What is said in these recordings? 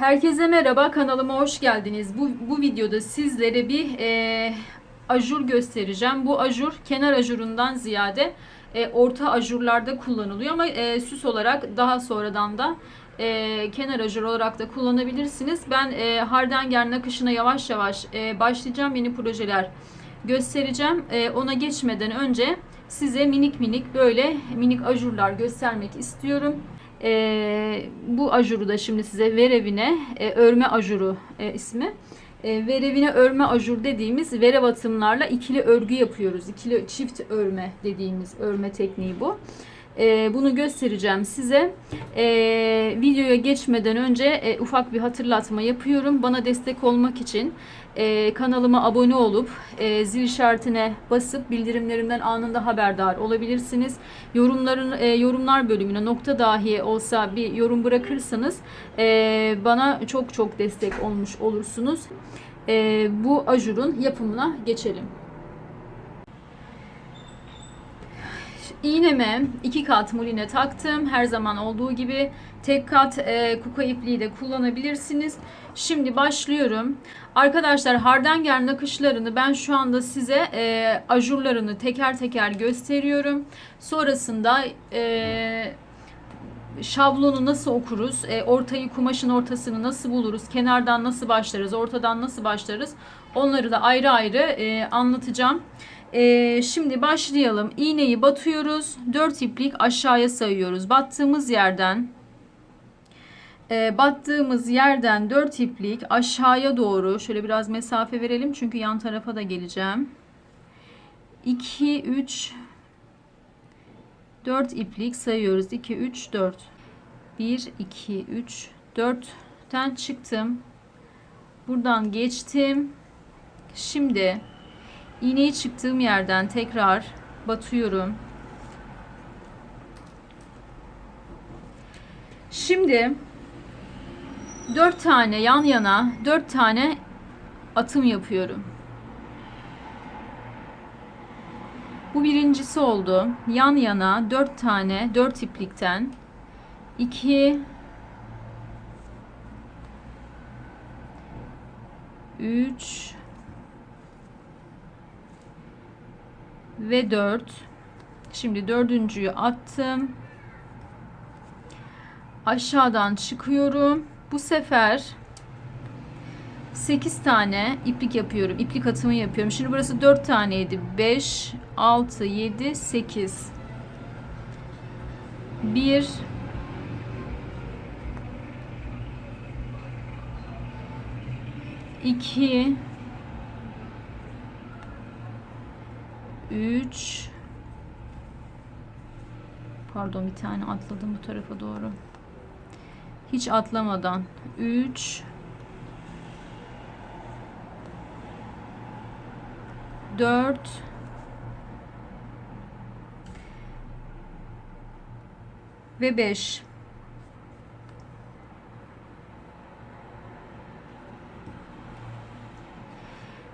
Herkese merhaba kanalıma hoş geldiniz. Bu, bu videoda sizlere bir e, ajur göstereceğim. Bu ajur kenar ajurundan ziyade e, orta ajurlarda kullanılıyor ama e, süs olarak daha sonradan da e, kenar ajur olarak da kullanabilirsiniz. Ben e, Hardanger nakışına yavaş yavaş e, başlayacağım. Yeni projeler göstereceğim. E, ona geçmeden önce size minik minik böyle minik ajurlar göstermek istiyorum. E, bu ajuru da şimdi size verevine e, örme ajuru e, ismi. E, verevine örme ajur dediğimiz verev atımlarla ikili örgü yapıyoruz. İkili çift örme dediğimiz örme tekniği bu. E, bunu göstereceğim size. E, videoya geçmeden önce e, ufak bir hatırlatma yapıyorum. Bana destek olmak için e, kanalıma abone olup e, zil işaretine basıp bildirimlerimden anında haberdar olabilirsiniz. Yorumların e, yorumlar bölümüne nokta dahi olsa bir yorum bırakırsanız e, bana çok çok destek olmuş olursunuz. E, bu ajurun yapımına geçelim. İğneme iki kat muline taktım. Her zaman olduğu gibi tek kat e, kuka ipliği de kullanabilirsiniz. Şimdi başlıyorum. Arkadaşlar hardanger nakışlarını ben şu anda size e, ajurlarını teker teker gösteriyorum. Sonrasında e, şablonu nasıl okuruz, e, ortayı kumaşın ortasını nasıl buluruz, kenardan nasıl başlarız, ortadan nasıl başlarız onları da ayrı ayrı e, anlatacağım. E, şimdi başlayalım. İğneyi batıyoruz. 4 iplik aşağıya sayıyoruz. Battığımız yerden e, battığımız yerden 4 iplik aşağıya doğru şöyle biraz mesafe verelim çünkü yan tarafa da geleceğim. 2 3 4 iplik sayıyoruz. 2 3 4 1 2 3 4'ten çıktım. Buradan geçtim. Şimdi iğneyi çıktığım yerden tekrar batıyorum. Şimdi 4 tane yan yana 4 tane atım yapıyorum. Bu birincisi oldu. Yan yana 4 tane 4 iplikten 2 3 ve 4 şimdi dördüncüyü attım. Aşağıdan çıkıyorum. Bu sefer 8 tane iplik yapıyorum. İplik atımı yapıyorum. Şimdi burası 4 taneydi. 5 6 7 8 1 2 3 Pardon bir tane atladım bu tarafa doğru. Hiç atlamadan. 3 4 ve 5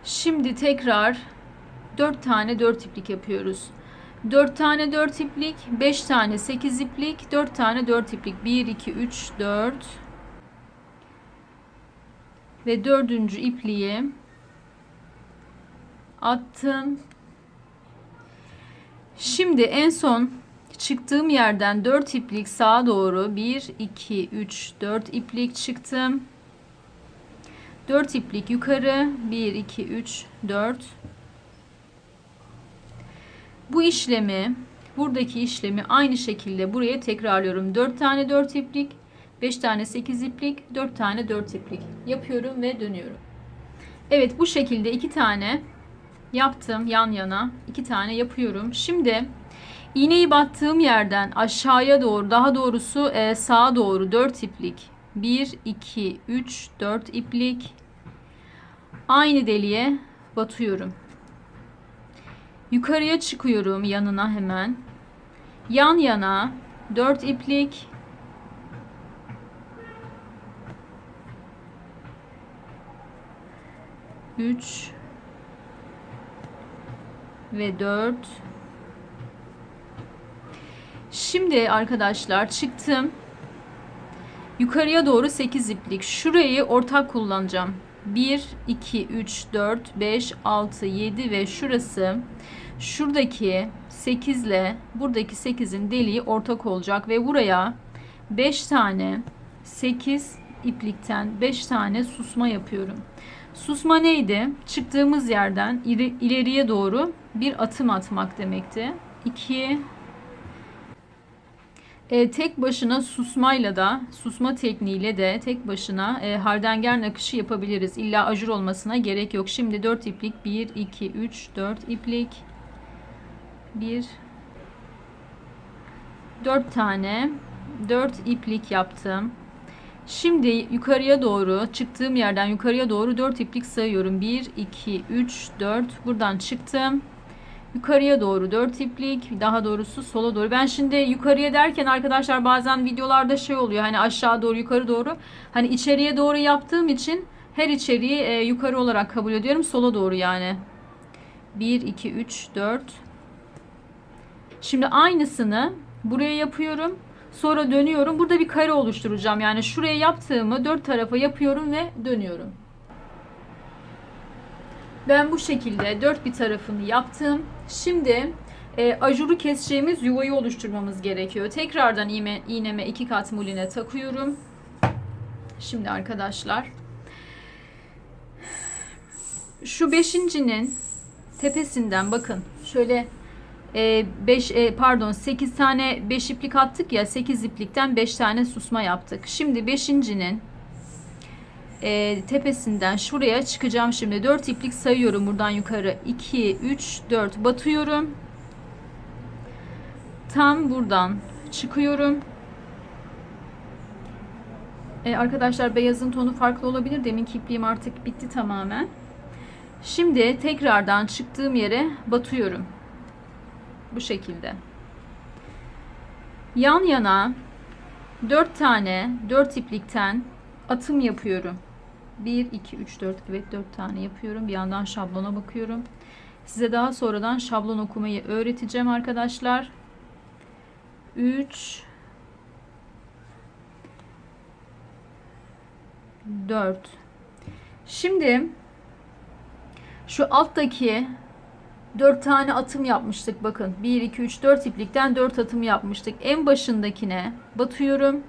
Şimdi tekrar 4 tane 4 iplik yapıyoruz. 4 tane 4 iplik, 5 tane 8 iplik, 4 tane 4 iplik. 1 2 3 4 ve dördüncü ipliği attım. Şimdi en son çıktığım yerden 4 iplik sağa doğru 1 2 3 4 iplik çıktım. 4 iplik yukarı 1 2 3 4 bu işlemi buradaki işlemi aynı şekilde buraya tekrarlıyorum. 4 tane 4 iplik 5 tane 8 iplik 4 tane 4 iplik. Yapıyorum ve dönüyorum. Evet bu şekilde 2 tane yaptım yan yana. 2 tane yapıyorum. Şimdi iğneyi battığım yerden aşağıya doğru daha doğrusu e, sağa doğru 4 iplik. 1 2 3 4 iplik. Aynı deliğe batıyorum yukarıya çıkıyorum yanına hemen yan yana 4 iplik üç ve dört Şimdi arkadaşlar çıktım. Yukarıya doğru 8 iplik. Şurayı ortak kullanacağım. 1, 2, 3, 4, 5, 6, 7 ve şurası şuradaki 8 ile buradaki 8'in deliği ortak olacak ve buraya 5 tane 8 iplikten 5 tane susma yapıyorum. Susma neydi? Çıktığımız yerden ileriye doğru bir atım atmak demekti. 2 e, tek başına susmayla da, susma tekniğiyle de tek başına e, hardanger nakışı yapabiliriz. İlla ajur olmasına gerek yok. Şimdi 4 iplik 1, 2, 3, 4 iplik 1 4 tane 4 iplik yaptım. Şimdi yukarıya doğru çıktığım yerden yukarıya doğru 4 iplik sayıyorum. 1, 2, 3, 4 buradan çıktım. Yukarıya doğru 4 iplik daha doğrusu sola doğru. Ben şimdi yukarıya derken arkadaşlar bazen videolarda şey oluyor hani aşağı doğru yukarı doğru. Hani içeriye doğru yaptığım için her içeriği e, yukarı olarak kabul ediyorum. Sola doğru yani. 1, 2, 3, 4. Şimdi aynısını buraya yapıyorum. Sonra dönüyorum. Burada bir kare oluşturacağım. Yani şuraya yaptığımı dört tarafa yapıyorum ve dönüyorum. Ben bu şekilde dört bir tarafını yaptım. Şimdi e, ajuru keseceğimiz yuvayı oluşturmamız gerekiyor. Tekrardan iğne, iğneme iki kat muline takıyorum. Şimdi arkadaşlar şu beşincinin tepesinden bakın şöyle 5 pardon 8 tane 5 iplik attık ya 8 iplikten 5 tane susma yaptık. Şimdi 5.'nin e, tepesinden şuraya çıkacağım şimdi. 4 iplik sayıyorum buradan yukarı. 2 3 4 batıyorum. Tam buradan çıkıyorum. E, arkadaşlar beyazın tonu farklı olabilir. Deminki ipliğim artık bitti tamamen. Şimdi tekrardan çıktığım yere batıyorum. Bu şekilde. Yan yana 4 tane 4 iplikten atım yapıyorum. 1, 2, 3, 4 evet 4 tane yapıyorum. Bir yandan şablona bakıyorum. Size daha sonradan şablon okumayı öğreteceğim arkadaşlar. 3 4 Şimdi şu alttaki 4 tane atım yapmıştık bakın. 1 2 3 4 iplikten 4 atım yapmıştık. En başındakine batıyorum.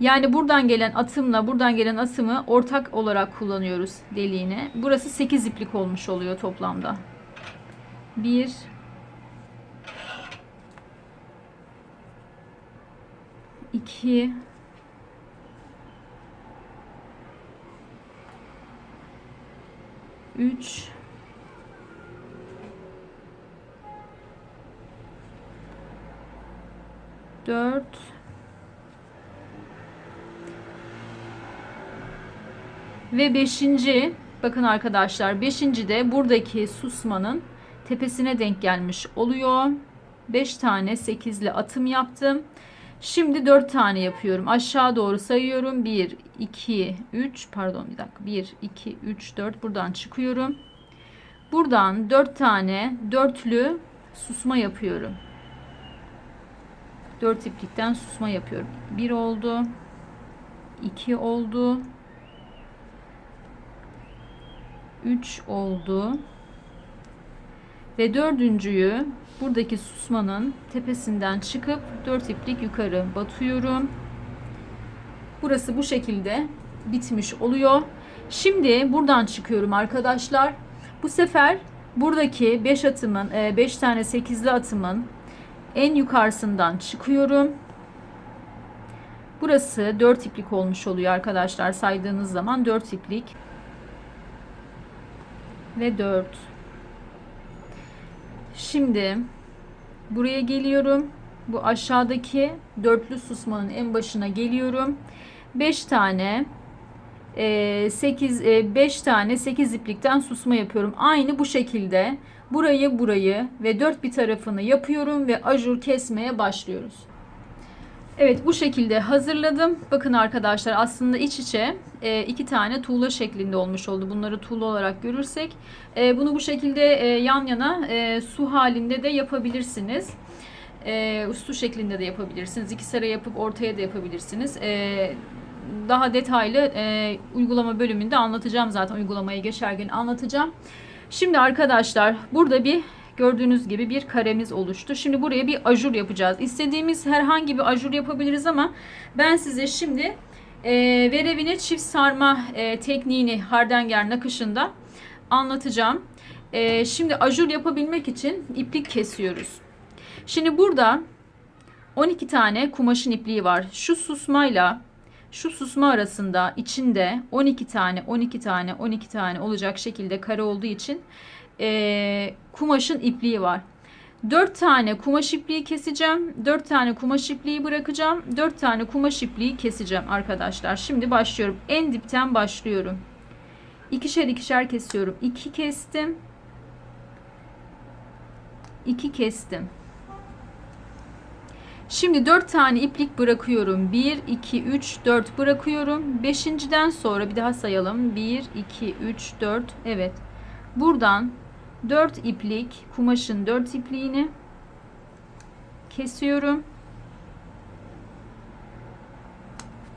Yani buradan gelen atımla buradan gelen atımı ortak olarak kullanıyoruz deliğine. Burası 8 iplik olmuş oluyor toplamda. 1 2 3 4 ve 5. bakın arkadaşlar 5. de buradaki susmanın tepesine denk gelmiş oluyor. 5 tane 8'li atım yaptım. Şimdi 4 tane yapıyorum. Aşağı doğru sayıyorum. 1 2 3 pardon bir dakika. 1 2 3 4 buradan çıkıyorum. Buradan 4 tane dörtlü susma yapıyorum. 4 iplikten susma yapıyorum. 1 oldu. 2 oldu. 3 oldu. Ve dördüncüyü buradaki susmanın tepesinden çıkıp 4 iplik yukarı batıyorum. Burası bu şekilde bitmiş oluyor. Şimdi buradan çıkıyorum arkadaşlar. Bu sefer buradaki 5 atımın 5 tane 8'li atımın en yukarısından çıkıyorum. Burası 4 iplik olmuş oluyor arkadaşlar. Saydığınız zaman 4 iplik. Ve 4. Şimdi buraya geliyorum. Bu aşağıdaki dörtlü susmanın en başına geliyorum. 5 tane 8 5 tane 8 iplikten susma yapıyorum. Aynı bu şekilde burayı burayı ve dört bir tarafını yapıyorum ve ajur kesmeye başlıyoruz. Evet bu şekilde hazırladım. Bakın arkadaşlar aslında iç içe e, iki tane tuğla şeklinde olmuş oldu. Bunları tuğla olarak görürsek. E, bunu bu şekilde e, yan yana su halinde de yapabilirsiniz. Uslu şeklinde de yapabilirsiniz. İki sıra yapıp ortaya da yapabilirsiniz. Daha detaylı uygulama bölümünde anlatacağım zaten uygulamaya geçerken anlatacağım. Şimdi arkadaşlar burada bir gördüğünüz gibi bir karemiz oluştu. Şimdi buraya bir ajur yapacağız. İstediğimiz herhangi bir ajur yapabiliriz ama ben size şimdi e, verevine çift sarma e, tekniğini hardanger nakışında anlatacağım. E, şimdi ajur yapabilmek için iplik kesiyoruz. Şimdi burada 12 tane kumaşın ipliği var. Şu susmayla şu susma arasında içinde 12 tane 12 tane 12 tane olacak şekilde kare olduğu için e, kumaşın ipliği var. 4 tane kumaş ipliği keseceğim. 4 tane kumaş ipliği bırakacağım. 4 tane kumaş ipliği keseceğim arkadaşlar. Şimdi başlıyorum. En dipten başlıyorum. İkişer ikişer kesiyorum. 2 kestim. 2 kestim. Şimdi 4 tane iplik bırakıyorum. 1, 2, 3, 4 bırakıyorum. Beşinciden sonra bir daha sayalım. 1, 2, 3, 4. Evet. Buradan 4 iplik, kumaşın 4 ipliğini kesiyorum.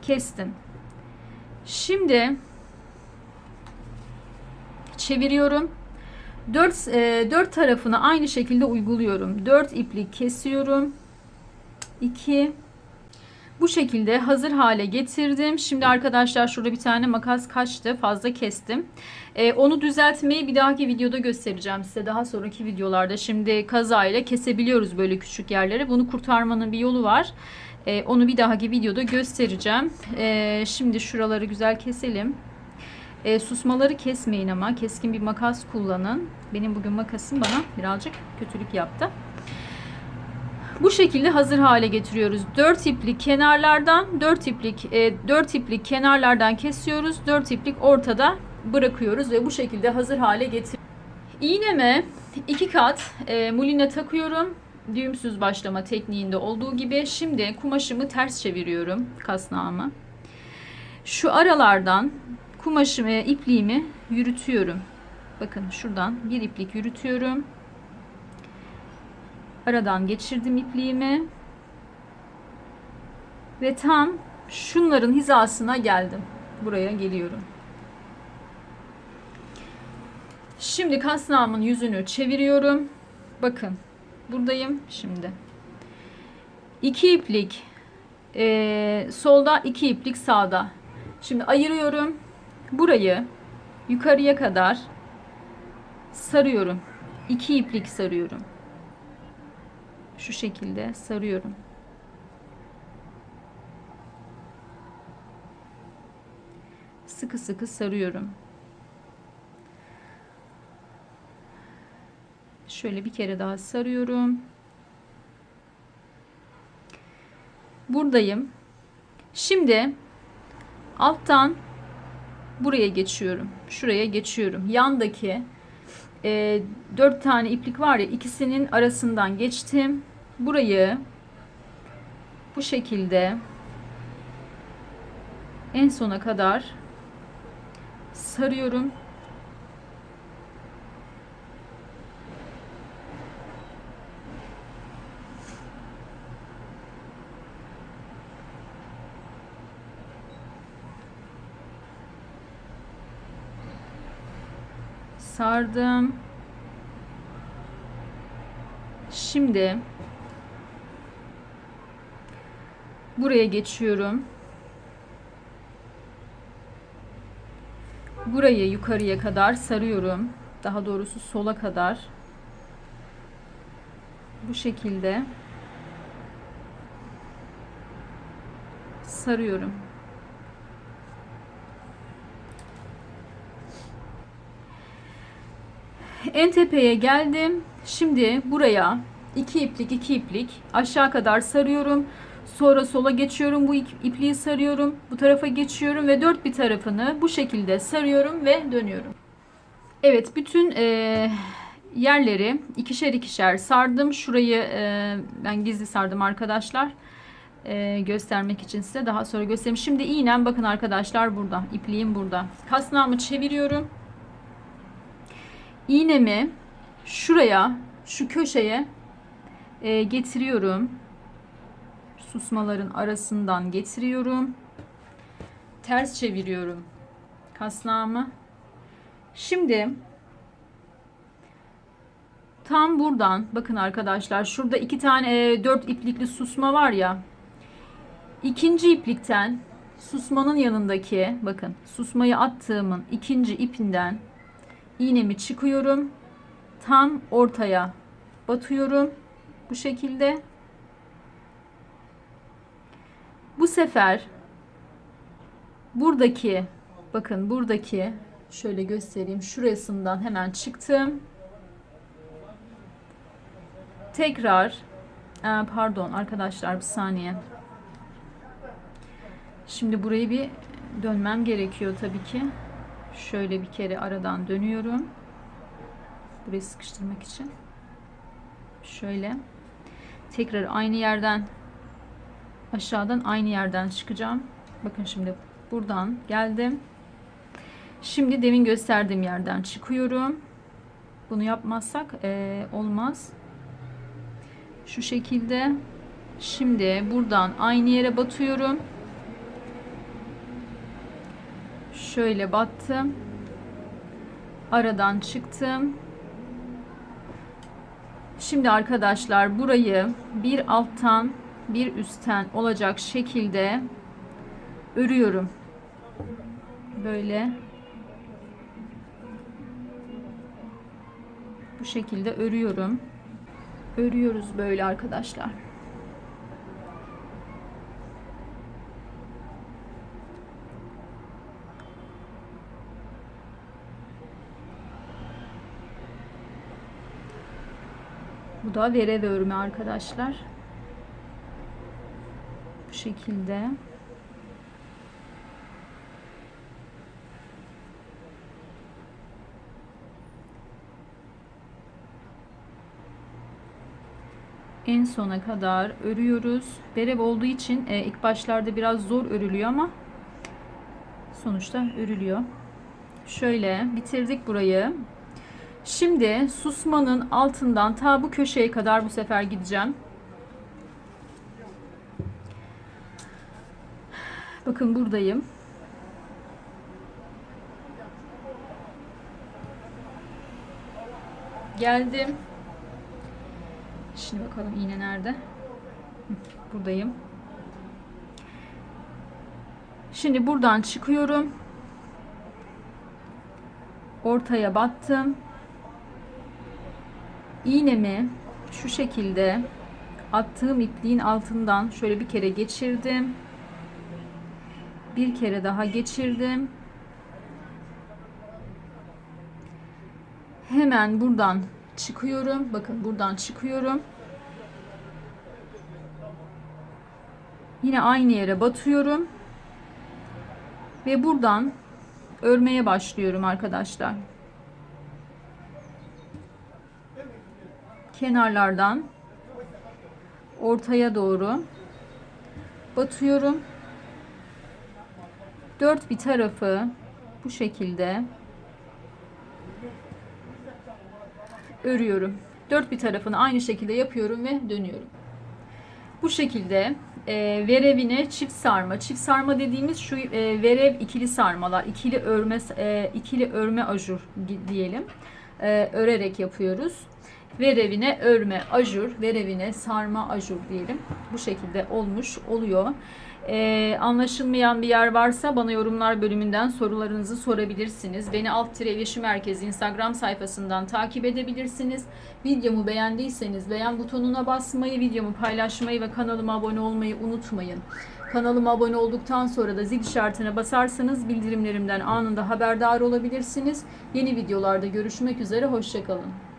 Kestim. Şimdi çeviriyorum. 4 e, 4 tarafını aynı şekilde uyguluyorum. 4 iplik kesiyorum. 2 bu şekilde hazır hale getirdim. Şimdi arkadaşlar şurada bir tane makas kaçtı. Fazla kestim. Ee, onu düzeltmeyi bir dahaki videoda göstereceğim size. Daha sonraki videolarda. Şimdi kazayla kesebiliyoruz böyle küçük yerleri. Bunu kurtarmanın bir yolu var. Ee, onu bir dahaki videoda göstereceğim. Ee, şimdi şuraları güzel keselim. Ee, susmaları kesmeyin ama. Keskin bir makas kullanın. Benim bugün makasım bana birazcık kötülük yaptı. Bu şekilde hazır hale getiriyoruz. 4 iplik kenarlardan 4 iplik e, 4 iplik kenarlardan kesiyoruz. 4 iplik ortada bırakıyoruz ve bu şekilde hazır hale getir. İğneme 2 kat e, muline takıyorum. Düğümsüz başlama tekniğinde olduğu gibi. Şimdi kumaşımı ters çeviriyorum kasnağımı. Şu aralardan kumaşımı, ipliğimi yürütüyorum. Bakın şuradan bir iplik yürütüyorum. Aradan geçirdim ipliğimi. Ve tam şunların hizasına geldim. Buraya geliyorum. Şimdi kasnağımın yüzünü çeviriyorum. Bakın buradayım şimdi. İki iplik e, solda iki iplik sağda. Şimdi ayırıyorum. Burayı yukarıya kadar sarıyorum. İki iplik sarıyorum şu şekilde sarıyorum. Sıkı sıkı sarıyorum. Şöyle bir kere daha sarıyorum. Buradayım. Şimdi alttan buraya geçiyorum. Şuraya geçiyorum. Yandaki e, 4 tane iplik var ya ikisinin arasından geçtim. Burayı bu şekilde en sona kadar sarıyorum. sardım. Şimdi buraya geçiyorum. Burayı yukarıya kadar sarıyorum. Daha doğrusu sola kadar. Bu şekilde sarıyorum. En tepeye geldim. Şimdi buraya iki iplik iki iplik aşağı kadar sarıyorum. Sonra sola geçiyorum. Bu ipliği sarıyorum. Bu tarafa geçiyorum ve dört bir tarafını bu şekilde sarıyorum ve dönüyorum. Evet bütün e, yerleri ikişer ikişer sardım. Şurayı e, ben gizli sardım arkadaşlar. E, göstermek için size daha sonra göstereyim. Şimdi iğnem bakın arkadaşlar burada. İpliğim burada. Kasnağımı çeviriyorum iğnemi şuraya, şu köşeye e, getiriyorum. Susmaların arasından getiriyorum. Ters çeviriyorum kasnağımı. Şimdi tam buradan bakın arkadaşlar şurada iki tane e, dört iplikli susma var ya. İkinci iplikten susmanın yanındaki bakın susmayı attığımın ikinci ipinden iğnemi çıkıyorum. Tam ortaya batıyorum. Bu şekilde. Bu sefer buradaki bakın buradaki şöyle göstereyim şurasından hemen çıktım. Tekrar Aa, pardon arkadaşlar bir saniye. Şimdi burayı bir dönmem gerekiyor tabii ki. Şöyle bir kere aradan dönüyorum. Burayı sıkıştırmak için. Şöyle. Tekrar aynı yerden aşağıdan aynı yerden çıkacağım. Bakın şimdi buradan geldim. Şimdi demin gösterdiğim yerden çıkıyorum. Bunu yapmazsak eee, olmaz. Şu şekilde. Şimdi buradan aynı yere batıyorum. Şöyle battım. Aradan çıktım. Şimdi arkadaşlar burayı bir alttan bir üstten olacak şekilde örüyorum. Böyle bu şekilde örüyorum. Örüyoruz böyle arkadaşlar. Bu da vere ve örme arkadaşlar. Şekilde. En sona kadar örüyoruz. Berev olduğu için e, ilk başlarda biraz zor örülüyor ama sonuçta örülüyor. Şöyle bitirdik burayı. Şimdi susmanın altından ta bu köşeye kadar bu sefer gideceğim. Bakın buradayım. Geldim. Şimdi bakalım iğne nerede? Buradayım. Şimdi buradan çıkıyorum. Ortaya battım. İğnemi şu şekilde attığım ipliğin altından şöyle bir kere geçirdim. Bir kere daha geçirdim. Hemen buradan çıkıyorum. Bakın buradan çıkıyorum. Yine aynı yere batıyorum. Ve buradan örmeye başlıyorum arkadaşlar. Kenarlardan ortaya doğru batıyorum. Dört bir tarafı bu şekilde örüyorum. Dört bir tarafını aynı şekilde yapıyorum ve dönüyorum. Bu şekilde e, verevine çift sarma. Çift sarma dediğimiz şu e, verev ikili sarmalar, ikili örme e, ikili örme ajur di- diyelim. E, örerek yapıyoruz. Verevine örme ajur, verevine sarma ajur diyelim. Bu şekilde olmuş oluyor. Ee, anlaşılmayan bir yer varsa bana yorumlar bölümünden sorularınızı sorabilirsiniz. Beni alt tire iletişim merkezi Instagram sayfasından takip edebilirsiniz. Videomu beğendiyseniz beğen butonuna basmayı, videomu paylaşmayı ve kanalıma abone olmayı unutmayın. Kanalıma abone olduktan sonra da zil işaretine basarsanız bildirimlerimden anında haberdar olabilirsiniz. Yeni videolarda görüşmek üzere, hoşçakalın.